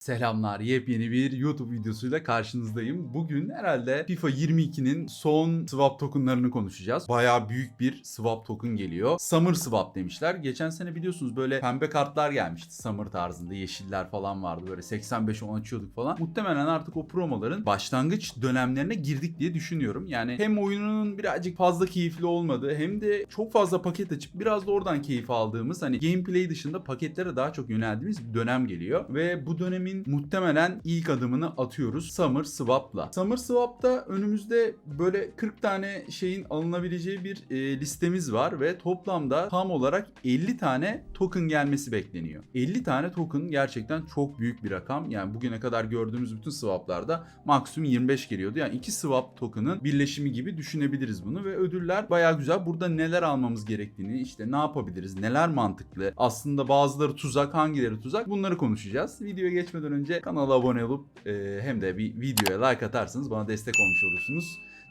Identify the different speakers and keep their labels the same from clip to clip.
Speaker 1: Selamlar. Yepyeni bir YouTube videosuyla karşınızdayım. Bugün herhalde FIFA 22'nin son swap tokenlarını konuşacağız. Bayağı büyük bir swap token geliyor. Summer swap demişler. Geçen sene biliyorsunuz böyle pembe kartlar gelmişti. Summer tarzında yeşiller falan vardı. Böyle 85 10 açıyorduk falan. Muhtemelen artık o promoların başlangıç dönemlerine girdik diye düşünüyorum. Yani hem oyunun birazcık fazla keyifli olmadığı hem de çok fazla paket açıp biraz da oradan keyif aldığımız hani gameplay dışında paketlere daha çok yöneldiğimiz bir dönem geliyor. Ve bu dönemin muhtemelen ilk adımını atıyoruz Summer Swap'la. Summer Swap'ta önümüzde böyle 40 tane şeyin alınabileceği bir e, listemiz var ve toplamda tam olarak 50 tane token gelmesi bekleniyor. 50 tane token gerçekten çok büyük bir rakam. Yani bugüne kadar gördüğümüz bütün swaplarda maksimum 25 geliyordu. Yani iki swap token'ın birleşimi gibi düşünebiliriz bunu ve ödüller bayağı güzel. Burada neler almamız gerektiğini, işte ne yapabiliriz, neler mantıklı, aslında bazıları tuzak, hangileri tuzak bunları konuşacağız. Videoya geçmeden önce kanala abone olup e, hem de bir videoya like atarsanız bana destek olmuş olursunuz.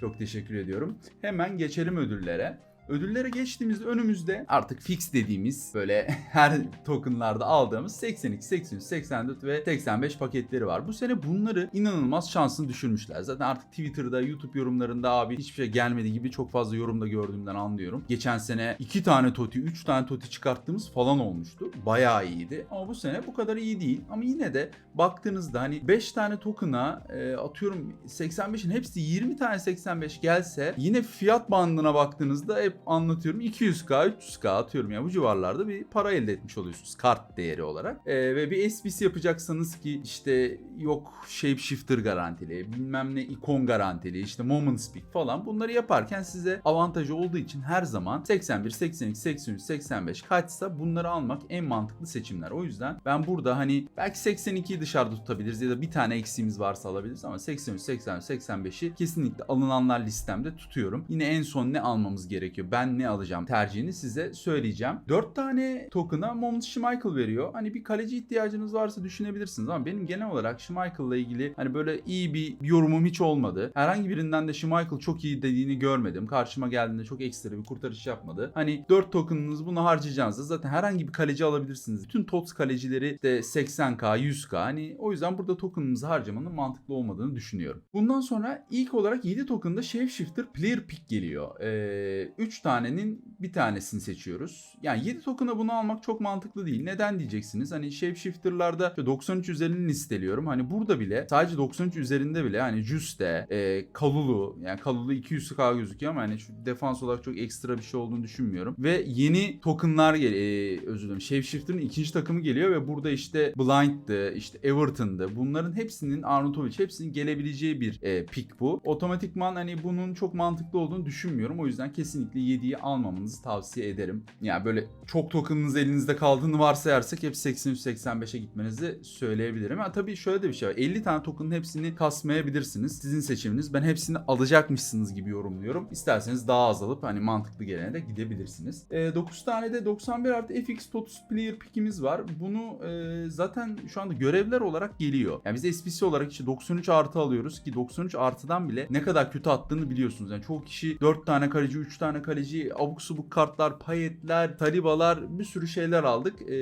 Speaker 1: Çok teşekkür ediyorum. Hemen geçelim ödüllere. Ödüllere geçtiğimizde önümüzde artık fix dediğimiz böyle her tokenlarda aldığımız 82, 83, 84 ve 85 paketleri var. Bu sene bunları inanılmaz şansını düşürmüşler. Zaten artık Twitter'da, YouTube yorumlarında abi hiçbir şey gelmedi gibi çok fazla yorumda gördüğümden anlıyorum. Geçen sene 2 tane toti, 3 tane toti çıkarttığımız falan olmuştu. Bayağı iyiydi. Ama bu sene bu kadar iyi değil. Ama yine de baktığınızda hani 5 tane token'a e, atıyorum 85'in hepsi 20 tane 85 gelse yine fiyat bandına baktığınızda hep anlatıyorum 200k 300k atıyorum ya bu civarlarda bir para elde etmiş oluyorsunuz kart değeri olarak. Ee, ve bir SBC yapacaksanız ki işte yok shapeshifter garantili bilmem ne ikon garantili işte moment speak falan bunları yaparken size avantajı olduğu için her zaman 81, 82, 83, 85 kaçsa bunları almak en mantıklı seçimler. O yüzden ben burada hani belki 82'yi dışarıda tutabiliriz ya da bir tane eksiğimiz varsa alabiliriz ama 83, 80, 85'i kesinlikle alınanlar listemde tutuyorum. Yine en son ne almamız gerekiyor? Ben ne alacağım tercihini size söyleyeceğim. 4 tane token'a Moment Schmeichel veriyor. Hani bir kaleci ihtiyacınız varsa düşünebilirsiniz ama benim genel olarak Schmeichel'la ilgili hani böyle iyi bir yorumum hiç olmadı. Herhangi birinden de Schmeichel çok iyi dediğini görmedim. Karşıma geldiğinde çok ekstra bir kurtarış yapmadı. Hani 4 token'ınız bunu harcayacağınızda zaten herhangi bir kaleci alabilirsiniz. Bütün TOTS kalecileri de 80k, 100k. Hani o yüzden burada token'ımızı harcamanın mantıklı olmadığını düşünüyorum. Bundan sonra ilk olarak 7 token'da Shapeshifter Player Pick geliyor. Ee, 3 tanenin bir tanesini seçiyoruz. Yani 7 token'a bunu almak çok mantıklı değil. Neden diyeceksiniz? Hani Shapeshifter'larda 93 üzerini listeliyorum. Hani burada bile sadece 93 üzerinde bile hani Juste, e, Kalulu yani Kalulu 200k gözüküyor ama hani şu defans olarak çok ekstra bir şey olduğunu düşünmüyorum. Ve yeni tokenlar geliyor. E, özür dilerim. Shapeshifter'ın ikinci takımı geliyor ve burada işte Blind'dı, işte Everton'dı. Bunların hepsinin Arnautovic hepsinin gelebileceği bir e, pick bu. Otomatikman hani bunun çok mantıklı olduğunu düşünmüyorum. O yüzden kesinlikle 7'yi almamanızı tavsiye ederim. Yani böyle çok tokenınız elinizde kaldığını varsayarsak hep 83-85'e gitmenizi söyleyebilirim. Ha, tabii şöyle de bir şey var. 50 tane tokenın hepsini kasmayabilirsiniz. Sizin seçiminiz. Ben hepsini alacakmışsınız gibi yorumluyorum. İsterseniz daha az alıp hani mantıklı gelene de gidebilirsiniz. E, 9 tane de 91 artı FX Totus Player pick'imiz var. Bunu e, zaten şu anda görevler olarak geliyor. Yani biz SPC olarak işte 93 artı alıyoruz ki 93 artıdan bile ne kadar kötü attığını biliyorsunuz. Yani çoğu kişi 4 tane kaleci, 3 tane kaleci, abuk subuk kartlar, payetler, talibalar bir sürü şeyler aldık. Ee,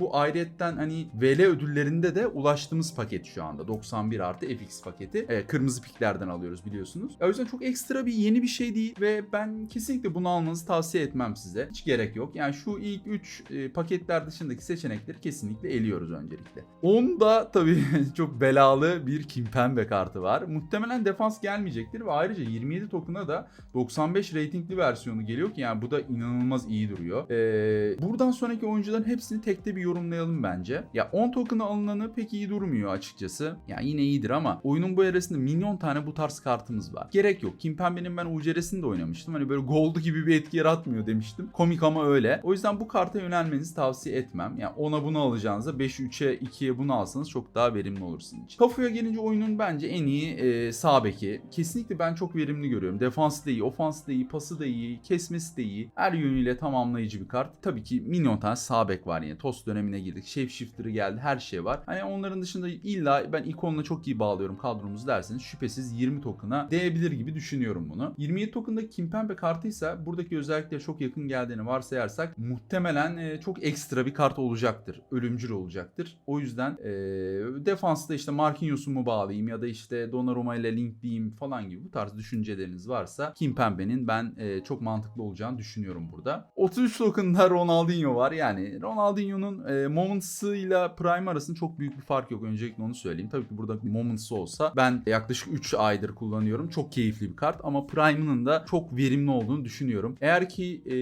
Speaker 1: bu ayrıyetten hani VL ödüllerinde de ulaştığımız paket şu anda. 91 artı FX paketi. Ee, kırmızı piklerden alıyoruz biliyorsunuz. O yüzden çok ekstra bir yeni bir şey değil ve ben kesinlikle bunu almanızı tavsiye etmem size. Hiç gerek yok. Yani şu ilk 3 e, paketler dışındaki seçenekleri kesinlikle eliyoruz öncelikle. Onda tabii çok belalı bir Kimpembe kartı var. Muhtemelen defans gelmeyecektir ve ayrıca 27 token'a da 95 ratingli versiyonu geliyor ki yani bu da inanılmaz iyi duruyor. Ee, buradan sonraki oyuncuların hepsini tekte bir yorumlayalım bence. Ya 10 token'a alınanı pek iyi durmuyor açıkçası. Yani yine iyidir ama oyunun bu eresinde milyon tane bu tarz kartımız var. Gerek yok. Kimpembe'nin ben UCR'sini de oynamıştım. Hani böyle gold gibi bir etki yaratmıyor demiştim. Komik ama öyle. O yüzden bu karta yönelmenizi tavsiye etmem. Yani ona bunu alacağınıza 5'e 3'e 2'ye bunu alsanız çok daha verimli olur sizin için. Kafu'ya gelince oyunun bence en iyi e, sağ beki. Kesinlikle ben çok verimli görüyorum. Defansı da iyi, ofansı da iyi, pası da iyi. İyi, kesmesi de iyi. Her yönüyle tamamlayıcı bir kart. Tabii ki milyon tane sağ var yine. Tost dönemine girdik. Shapeshifter'ı geldi. Her şey var. Hani onların dışında illa ben ikonla çok iyi bağlıyorum kadromuzu derseniz şüphesiz 20 token'a değebilir gibi düşünüyorum bunu. 27 token'da Kimpembe kartıysa buradaki özelliklere çok yakın geldiğini varsayarsak muhtemelen e, çok ekstra bir kart olacaktır. Ölümcül olacaktır. O yüzden e, defansta işte Marquinhos'u mu bağlayayım ya da işte Donnarumma ile linkleyeyim falan gibi bu tarz düşünceleriniz varsa Kimpembe'nin ben e, çok mantıklı olacağını düşünüyorum burada. 33 token'da Ronaldinho var. Yani Ronaldinho'nun e, Moments'ı ile Prime arasında çok büyük bir fark yok. Öncelikle onu söyleyeyim. Tabii ki burada Moments olsa ben yaklaşık 3 aydır kullanıyorum. Çok keyifli bir kart ama Prime'ının da çok verimli olduğunu düşünüyorum. Eğer ki e,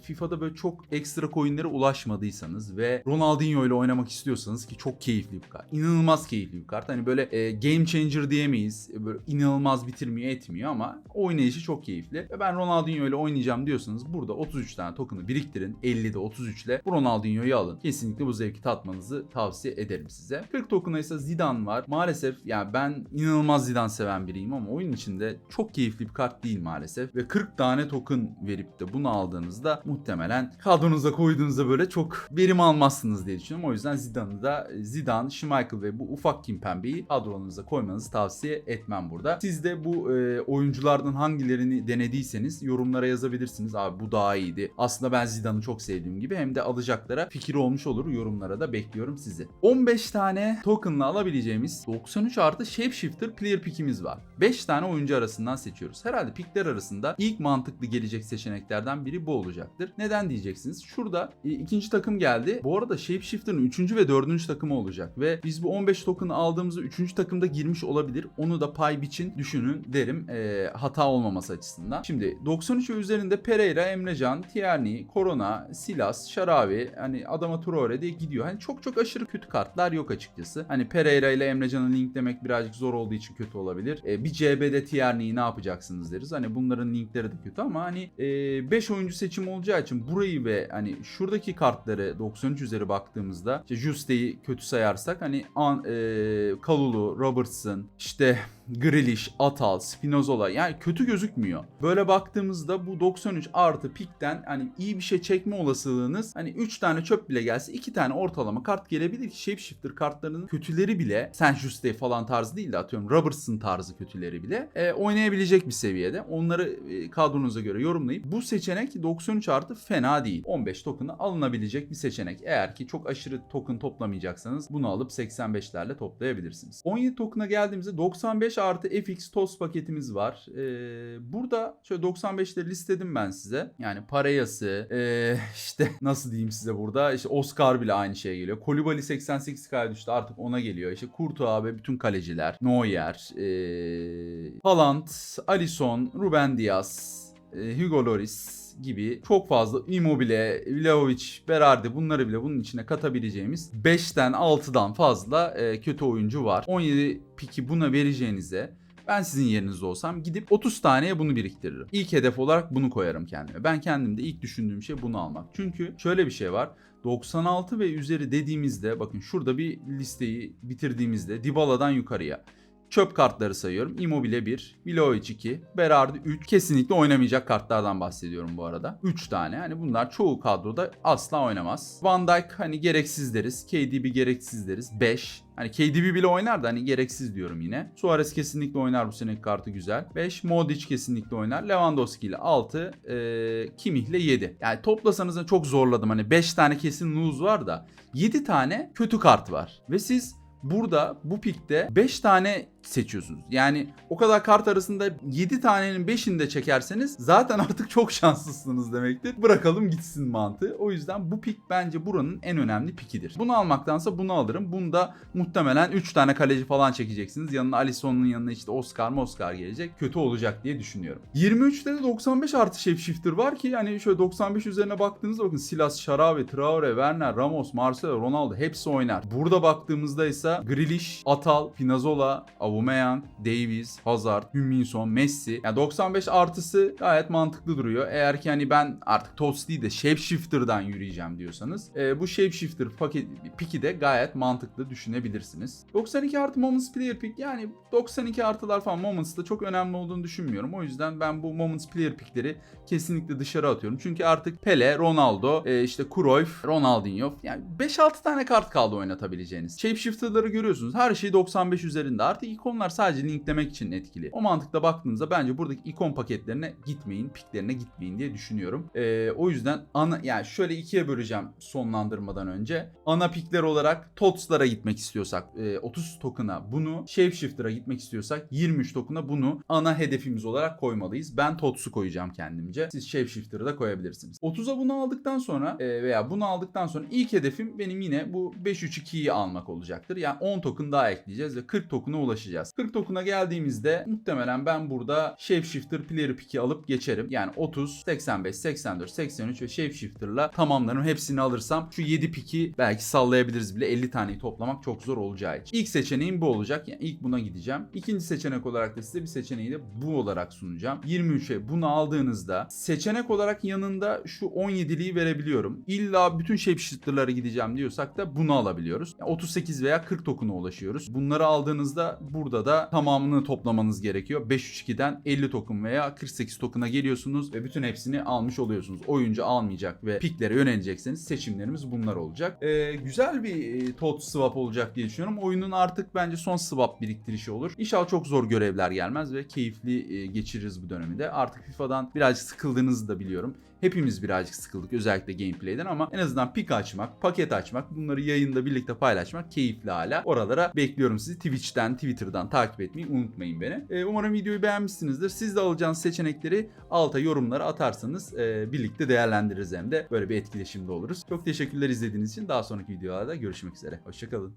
Speaker 1: FIFA'da böyle çok ekstra coinlere ulaşmadıysanız ve Ronaldinho ile oynamak istiyorsanız ki çok keyifli bir kart. İnanılmaz keyifli bir kart. Hani böyle e, game changer diyemeyiz. E, Böyle inanılmaz bitirmiyor etmiyor ama oynayışı çok keyifli. Ve ben Ronaldinho ile oynayacağım diyorsanız burada 33 tane token'ı biriktirin. 50'de 33 ile bu Ronaldinho'yu alın. Kesinlikle bu zevki tatmanızı tavsiye ederim size. 40 token'a ise Zidane var. Maalesef yani ben inanılmaz Zidane seven biriyim ama oyun içinde çok keyifli bir kart değil maalesef. Ve 40 tane token verip de bunu aldığınızda muhtemelen kadronuza koyduğunuzda böyle çok verim almazsınız diye düşünüyorum. O yüzden Zidane'ı da Zidane, Schmeichel ve bu ufak Kimpembe'yi kadronuza koymanızı tavsiye etmem burada. Siz de bu e, oyunculardan hangilerini denediyseniz yorumlara yazabilirsiniz. Abi bu daha iyiydi. Aslında ben Zidane'ı çok sevdiğim gibi hem de alacaklara fikir olmuş olur. Yorumlara da bekliyorum sizi. 15 tane token'la alabileceğimiz 93 artı Shapeshifter player pick'imiz var. 5 tane oyuncu arasından seçiyoruz. Herhalde pickler arasında ilk mantıklı gelecek seçeneklerden biri bu olacaktır. Neden diyeceksiniz? Şurada e, ikinci takım geldi. Bu arada Shapeshifter'ın 3. ve 4. takımı olacak ve biz bu 15 token'ı aldığımızda 3. takımda girmiş olabilir. Onu da pay biçin düşünün derim e, hata olmaması açısından. Şimdi 93 ve üzerinde Pereira, Emrecan, Tierney, Corona, Silas, Şaravi, hani Adama Traore diye gidiyor. Hani çok çok aşırı kötü kartlar yok açıkçası. Hani Pereira ile Emrecan'ı linklemek birazcık zor olduğu için kötü olabilir. E, bir CB'de Tierney'i ne yapacaksınız deriz. Hani bunların linkleri de kötü ama hani 5 oyuncu seçimi olacağı için burayı ve hani şuradaki kartları 93 üzeri baktığımızda işte Juste'yi kötü sayarsak hani an, e, Kalulu, Robertson, işte Grealish, Atal, Spinazzola yani kötü gözükmüyor. Böyle baktığımızda bu 93 artı pikten hani iyi bir şey çekme olasılığınız hani 3 tane çöp bile gelse 2 tane ortalama kart gelebilir ki Shapeshifter kartlarının kötüleri bile Sen Juste falan tarzı değil de atıyorum Robertson tarzı kötüleri bile e, oynayabilecek bir seviyede. Onları e, kadronuza göre yorumlayıp bu seçenek 93 artı fena değil. 15 token'ı alınabilecek bir seçenek. Eğer ki çok aşırı token toplamayacaksanız bunu alıp 85'lerle toplayabilirsiniz. 17 token'a geldiğimizde 95 artı FX toz paketimiz var. Ee, burada şöyle 95'leri listedim ben size. Yani Parayası, ee, işte nasıl diyeyim size burada işte Oscar bile aynı şeye geliyor. Kolibali 88K'ya düştü artık ona geliyor. İşte Kurtu abi bütün kaleciler, Neuer, ee, Haaland, Alisson, Ruben Diaz, ee, Hugo Lloris gibi çok fazla Immobile, Vlahovic, Berardi bunları bile bunun içine katabileceğimiz 5'ten 6'dan fazla e, kötü oyuncu var. 17 piki buna vereceğinize ben sizin yerinizde olsam gidip 30 taneye bunu biriktiririm. İlk hedef olarak bunu koyarım kendime. Ben kendimde ilk düşündüğüm şey bunu almak. Çünkü şöyle bir şey var. 96 ve üzeri dediğimizde bakın şurada bir listeyi bitirdiğimizde Dybala'dan yukarıya Çöp kartları sayıyorum. Immobile 1, Vlahovic 2, Berardi 3. Kesinlikle oynamayacak kartlardan bahsediyorum bu arada. 3 tane. Hani bunlar çoğu kadroda asla oynamaz. Van Dijk hani gereksiz deriz. KDB gereksiz deriz. 5. Hani KDB bile oynar da hani gereksiz diyorum yine. Suarez kesinlikle oynar bu seneki kartı güzel. 5. Modric kesinlikle oynar. Lewandowski ile 6. E, Kimmich ile 7. Yani toplasanız da çok zorladım. Hani 5 tane kesin lose var da 7 tane kötü kart var. Ve siz burada bu pikte 5 tane seçiyorsunuz. Yani o kadar kart arasında 7 tanenin 5'ini de çekerseniz zaten artık çok şanslısınız demektir. Bırakalım gitsin mantığı. O yüzden bu pik bence buranın en önemli pikidir. Bunu almaktansa bunu alırım. Bunda muhtemelen 3 tane kaleci falan çekeceksiniz. Yanına Alisson'un yanına işte Oscar Oscar gelecek. Kötü olacak diye düşünüyorum. 23'te de 95 artı shapeshifter var ki yani şöyle 95 üzerine baktığınızda bakın Silas, Şarabi, Traore, Werner, Ramos, Marcelo, Ronaldo hepsi oynar. Burada baktığımızda ise Grealish, Atal, Pinazzola, Avo Aubameyang, Davies, Hazard, Hüminson, Messi. Yani 95 artısı gayet mantıklı duruyor. Eğer ki hani ben artık TOTS değil de Shapeshifter'dan yürüyeceğim diyorsanız e, bu Shapeshifter paket piki de gayet mantıklı düşünebilirsiniz. 92 artı Moments Player Pick yani 92 artılar falan Moments'ta çok önemli olduğunu düşünmüyorum. O yüzden ben bu Moments Player Pick'leri kesinlikle dışarı atıyorum. Çünkü artık Pele, Ronaldo, e, işte Cruyff, Ronaldinho yani 5-6 tane kart kaldı oynatabileceğiniz. Shapeshifter'ları görüyorsunuz. Her şey 95 üzerinde. Artık ikonlar sadece linklemek için etkili. O mantıkla baktığınızda bence buradaki ikon paketlerine gitmeyin, piklerine gitmeyin diye düşünüyorum. E, o yüzden ana yani şöyle ikiye böleceğim sonlandırmadan önce. Ana pikler olarak TOTS'lara gitmek istiyorsak e, 30 token'a bunu, Shapeshifter'a gitmek istiyorsak 23 token'a bunu ana hedefimiz olarak koymalıyız. Ben TOTS'u koyacağım kendimce. Siz Shapeshifter'ı da koyabilirsiniz. 30'a bunu aldıktan sonra e, veya bunu aldıktan sonra ilk hedefim benim yine bu 532'yi almak olacaktır. Yani 10 token daha ekleyeceğiz ve 40 token'a ulaşacağız. 40 token'a geldiğimizde muhtemelen ben burada Shapeshifter Player Pick'i alıp geçerim. Yani 30, 85, 84, 83 ve Shapeshifter'la tamamlarım. Hepsini alırsam şu 7 piki belki sallayabiliriz bile. 50 taneyi toplamak çok zor olacağı için. İlk seçeneğim bu olacak. Yani ilk buna gideceğim. İkinci seçenek olarak da size bir seçeneği de bu olarak sunacağım. 23'e bunu aldığınızda seçenek olarak yanında şu 17'liği verebiliyorum. İlla bütün Shapeshifter'lara gideceğim diyorsak da bunu alabiliyoruz. Yani 38 veya 40 token'a ulaşıyoruz. Bunları aldığınızda burada da tamamını toplamanız gerekiyor. 532'den 50 token veya 48 token'a geliyorsunuz ve bütün hepsini almış oluyorsunuz. Oyuncu almayacak ve piklere yönelecekseniz seçimlerimiz bunlar olacak. Ee, güzel bir e, tot swap olacak diye düşünüyorum. Oyunun artık bence son swap biriktirişi olur. İnşallah çok zor görevler gelmez ve keyifli e, geçiririz bu dönemi de. Artık FIFA'dan birazcık sıkıldığınızı da biliyorum. Hepimiz birazcık sıkıldık özellikle gameplay'den ama en azından pik açmak, paket açmak, bunları yayında birlikte paylaşmak keyifli hala. Oralara bekliyorum sizi. Twitch'ten, Twitter'dan takip etmeyi unutmayın beni. Ee, umarım videoyu beğenmişsinizdir. Siz de alacağınız seçenekleri alta yorumlara atarsanız e, birlikte değerlendiririz hem de böyle bir etkileşimde oluruz. Çok teşekkürler izlediğiniz için. Daha sonraki videolarda görüşmek üzere. Hoşçakalın.